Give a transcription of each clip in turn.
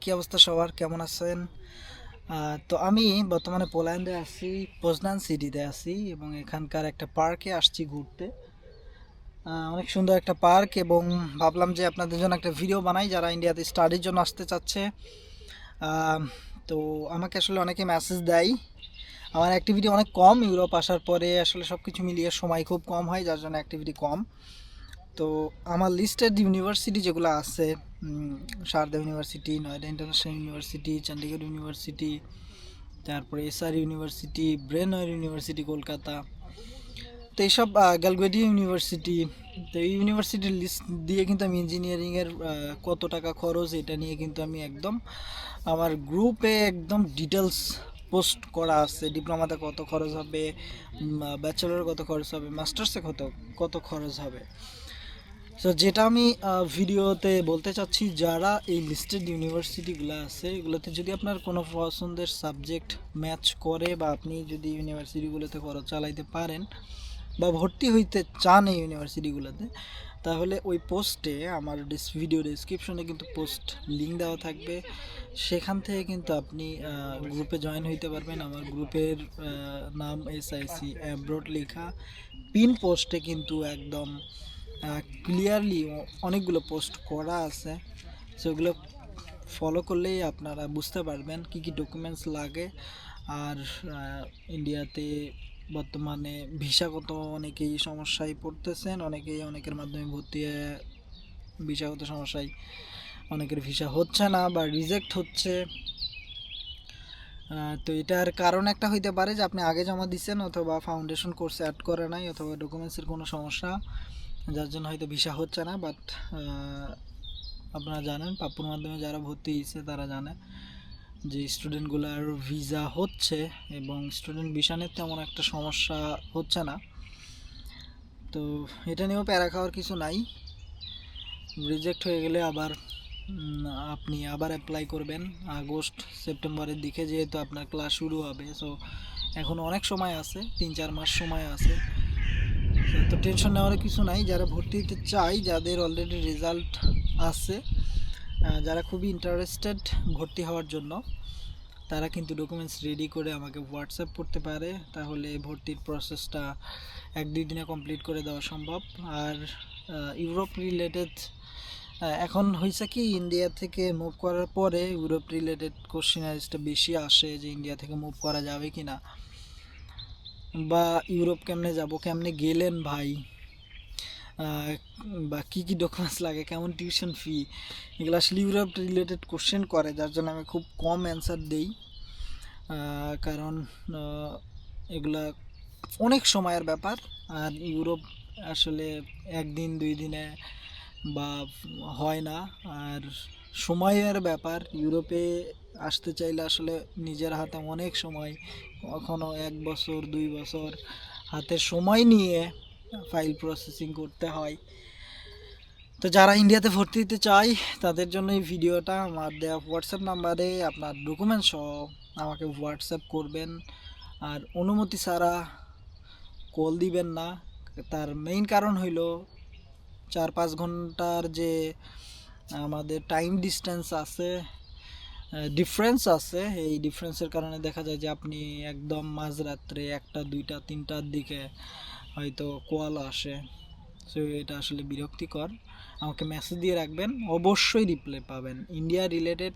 কি অবস্থা সবার? কেমন আছেন? তো আমি বর্তমানে পোল্যান্ডে আছি পোজনান সিটিতে আছি এবং এখানকার একটা পার্কে আসছি ঘুরতে। অনেক সুন্দর একটা পার্ক এবং ভাবলাম যে আপনাদের জন্য একটা ভিডিও বানাই যারা ইন্ডিয়াতে স্টাডির জন্য আসতে চাচ্ছে। তো আমাকে আসলে অনেকে মেসেজ দেয়। আমার অ্যাক্টিভিটি অনেক কম, ইউরোপ আসার পরে আসলে সব কিছু মিলিয়ে সময় খুব কম হয়, যার জন্য অ্যাক্টিভিটি কম। তো আমার লিস্টেড ইউনিভার্সিটি যেগুলো আছে Sharda university Noida international university Chandigarh university তারপরে SR university Brainware university Kolkata, তো এইসব গ্যালগোয়েডি ইউনিভার্সিটি তো এই ইউনিভার্সিটির লিস্ট দিয়ে কিন্তু আমি ইঞ্জিনিয়ারিংয়ের কত টাকা খরচ এটা নিয়ে কিন্তু আমি একদম আমার গ্রুপে একদম ডিটেলস পোস্ট করা আছে ডিপ্লোমাতে কত খরচ হবে ব্যাচেলর কত খরচ হবে মাস্টার্সে কত কত খরচ হবে। তো যেটা আমি ভিডিওতে বলতে চাচ্ছি, যারা এই লিস্টেড ইউনিভার্সিটিগুলো আছে, এগুলোতে যদি আপনার কোনো পছন্দের সাবজেক্ট ম্যাচ করে বা আপনি যদি ইউনিভার্সিটিগুলোতে খরচ চালাইতে পারেন বা ভর্তি হইতে চান এই ইউনিভার্সিটিগুলোতে তাহলে ওই পোস্টে আমার ভিডিও ডিসক্রিপশনে কিন্তু পোস্ট লিঙ্ক দেওয়া থাকবে। সেখান থেকে কিন্তু আপনি গ্রুপে জয়েন হইতে পারবেন। আমার গ্রুপের নাম এস আই সি অ্যাব্রোড লেখা। পিন পোস্টে কিন্তু একদম ক্লিয়ারলি অনেকগুলো পোস্ট করা আছে। সেগুলো ফলো করলেই আপনারা বুঝতে পারবেন কি কি ডকুমেন্টস লাগে। আর ইন্ডিয়াতে বর্তমানে ভিসাগত অনেকেই সমস্যায় পড়তেছেন, অনেকেই অনেকের মাধ্যমে ভর্তি ভিসাগত সমস্যায় অনেকের ভিসা হচ্ছে না বা রিজেক্ট হচ্ছে। তো এটার কারণ একটা হইতে পারে যে আপনি আগে জমা দিচ্ছেন অথবা ফাউন্ডেশন কোর্সে অ্যাড করে নাই অথবা ডকুমেন্টসের কোনো সমস্যা। যার জন্য হয়তো ভিসা হচ্ছে না বাট আপনারা জানেন, পাপ্পুর মাধ্যমে যারা ভর্তি হয়েছে তারা জানে যে স্টুডেন্টগুলোর ভিসা হচ্ছে এবং স্টুডেন্ট ভিসানের তেমন একটা সমস্যা হচ্ছে না। তো এটা নিয়েও প্যারা খাওয়ার কিছু নাই। রিজেক্ট হয়ে গেলে আবার আপনি আবার অ্যাপ্লাই করবেন। আগস্ট, সেপ্টেম্বরের দিকে যেহেতু আপনার ক্লাস শুরু হবে সো এখন অনেক সময় আছে, তিন চার মাস সময় আছে। তো টেনশন নেওয়ার কিছু নাই। যারা ভর্তি হতে চাই যাদের অলরেডি রেজাল্ট আছে যারা খুবই ইন্টারেস্টেড ভর্তি হওয়ার জন্য, তারা কিন্তু ডকুমেন্টস রেডি করে আমাকে হোয়াটসঅ্যাপ করতে পারে। তাহলে ভর্তির প্রসেসটা এক দুই দিনে কমপ্লিট করে দেওয়া সম্ভব। আর ইউরোপ রিলেটেড এখন হয়েছে কি ইন্ডিয়া থেকে মুভ করার পরে ইউরোপ রিলেটেড কোশ্চেনারিজটা বেশি আসে যে ইন্ডিয়া থেকে মুভ করা যাবে কি না বা ইউরোপ কেমনে যাব, কেমনে গেলেন ভাই? বা কী কী ডকুমেন্টস লাগে, কেমন টিউশন ফি এগুলো আসলে ইউরোপ রিলেটেড কোশ্চেন করে, যার জন্য আমি খুব কম অ্যান্সার দেই। কারণ এগুলা অনেক সময়ের ব্যাপার। আর ইউরোপ আসলে একদিন, দুই দিনে বা হয় না। আর সময়ের ব্যাপার, ইউরোপে আসতে চাইলে আসলে নিজের হাতে অনেক সময়, কখনো এক বছর, দুই বছর হাতে সময় নিয়ে ফাইল প্রসেসিং করতে হয়। তো যারা ইন্ডিয়াতে ভর্তি হতে চায়, তাদের জন্য এই ভিডিওটা আমার দেওয়া হোয়াটসঅ্যাপ নাম্বারে আপনার ডকুমেন্ট সহ আমাকে হোয়াটসঅ্যাপ করবেন। আর অনুমতি ছাড়া কল দিবেন না। তার মেইন কারণ হইল চার পাঁচ ঘণ্টার যে আমাদের টাইম ডিস্টেন্স আছে ডিফারেন্স আছে। এই ডিফারেন্সের কারণে দেখা যায় যে আপনি একদম মাঝরাত্রে একটা, দুইটা, তিনটার দিকে হয়তো কোয়াল আসে। সো এটা আসলে বিরক্তিকর। আমাকে মেসেজ দিয়ে রাখবেন। অবশ্যই রিপ্লে পাবেন। ইন্ডিয়া রিলেটেড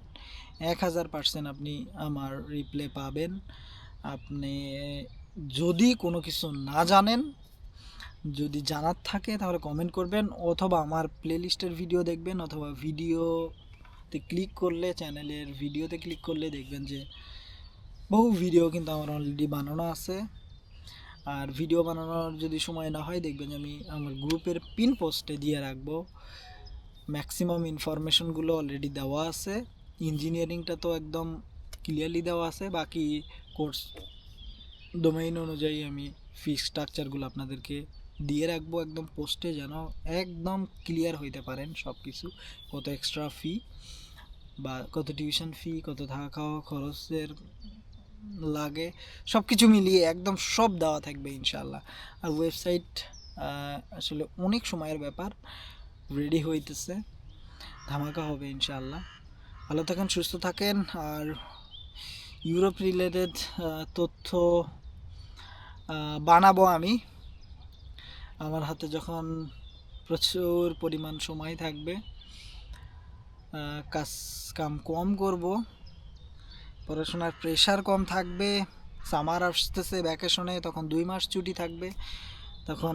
এক হাজার পার্সেন্ট আপনি আমার রিপ্লে পাবেন। আপনি যদি কোনো কিছু না জানেন, যদি জানার থাকে তাহলে কমেন্ট করবেন, অথবা আমার প্লেলিস্টের ভিডিও দেখবেন, অথবা ভিডিওতে ক্লিক করলে চ্যানেলের ভিডিওতে ক্লিক করলে দেখবেন যে বহু ভিডিও কিন্তু আমার অলরেডি বানানো আছে। আর ভিডিও বানানোর যদি সময় না হয়, দেখবেন যে আমি আমার গ্রুপের পিন পোস্টে দিয়ে রাখব। ম্যাক্সিমাম ইনফরমেশনগুলো অলরেডি দেওয়া আছে। ইঞ্জিনিয়ারিংটা তো একদম ক্লিয়ারলি দেওয়া আছে। বাকি কোর্স ডোমেইন অনুযায়ী আমি ফি স্ট্রাকচারগুলো আপনাদেরকে দিয়ে রাখব একদম পোস্টে যেন একদম ক্লিয়ার হইতে পারেন সব কিছু কত এক্সট্রা ফি বা কত টিউশন ফি কত থাকা খাওয়া খরচের লাগে সব কিছু মিলিয়ে একদম সব দেওয়া থাকবে ইনশাল্লাহ আর ওয়েবসাইট আসলে অনেক সময়ের ব্যাপার রেডি হইতেছে, ধামাকা হবে ইনশাল্লাহ ভালো থাকেন, সুস্থ থাকেন, আর ইউরোপ রিলেটেড তথ্য বানাবো আমি। আমার হাতে যখন প্রচুর পরিমাণ সময় থাকবে কাজ কাম কম করব, পড়াশোনার প্রেশার কম থাকবে সামার আসতেছে ভ্যাকেশনে তখন দুই মাস ছুটি থাকবে, তখন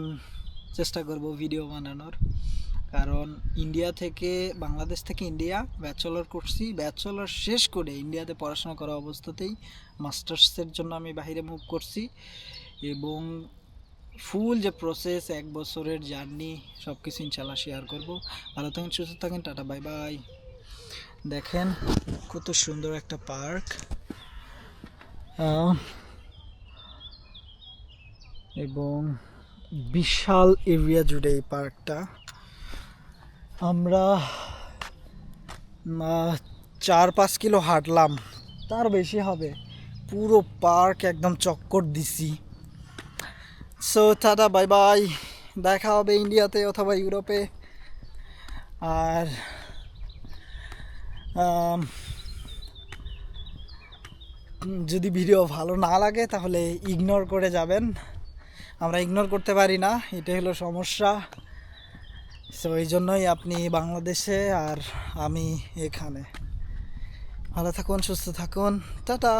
চেষ্টা করব ভিডিও বানানোর। কারণ ইন্ডিয়া থেকে বাংলাদেশ থেকে ইন্ডিয়া ব্যাচেলর করছি ব্যাচেলর শেষ করে ইন্ডিয়াতে পড়াশোনা করা অবস্থাতেই মাস্টার্সের জন্য আমি বাইরে মুভ করছি এবং ফুল যে প্রসেস এক বছরের জার্নি সব কিছু ইনশাল্লাহ শেয়ার করব। ভালো থাকেন, সুস্থ থাকেন, টাটা বাই বাই দেখেন, কত সুন্দর একটা পার্ক এবং বিশাল এরিয়া জুড়ে এই পার্কটা আমরা চার পাঁচ কিলো হাঁটলাম। তার বেশি হবে। পুরো পার্ক একদম চক্কর দিছি। সো টাটা বাই বাই দেখা হবে ইন্ডিয়াতে অথবা ইউরোপে আর যদি ভিডিও ভালো না লাগে, তাহলে ইগনোর করে যাবেন। আমরা ইগনোর করতে পারি না, এটাই হলো সমস্যা। সো এই জন্যই আপনি বাংলাদেশে আর আমি এখানে। ভালো থাকুন, সুস্থ থাকুন। টাটা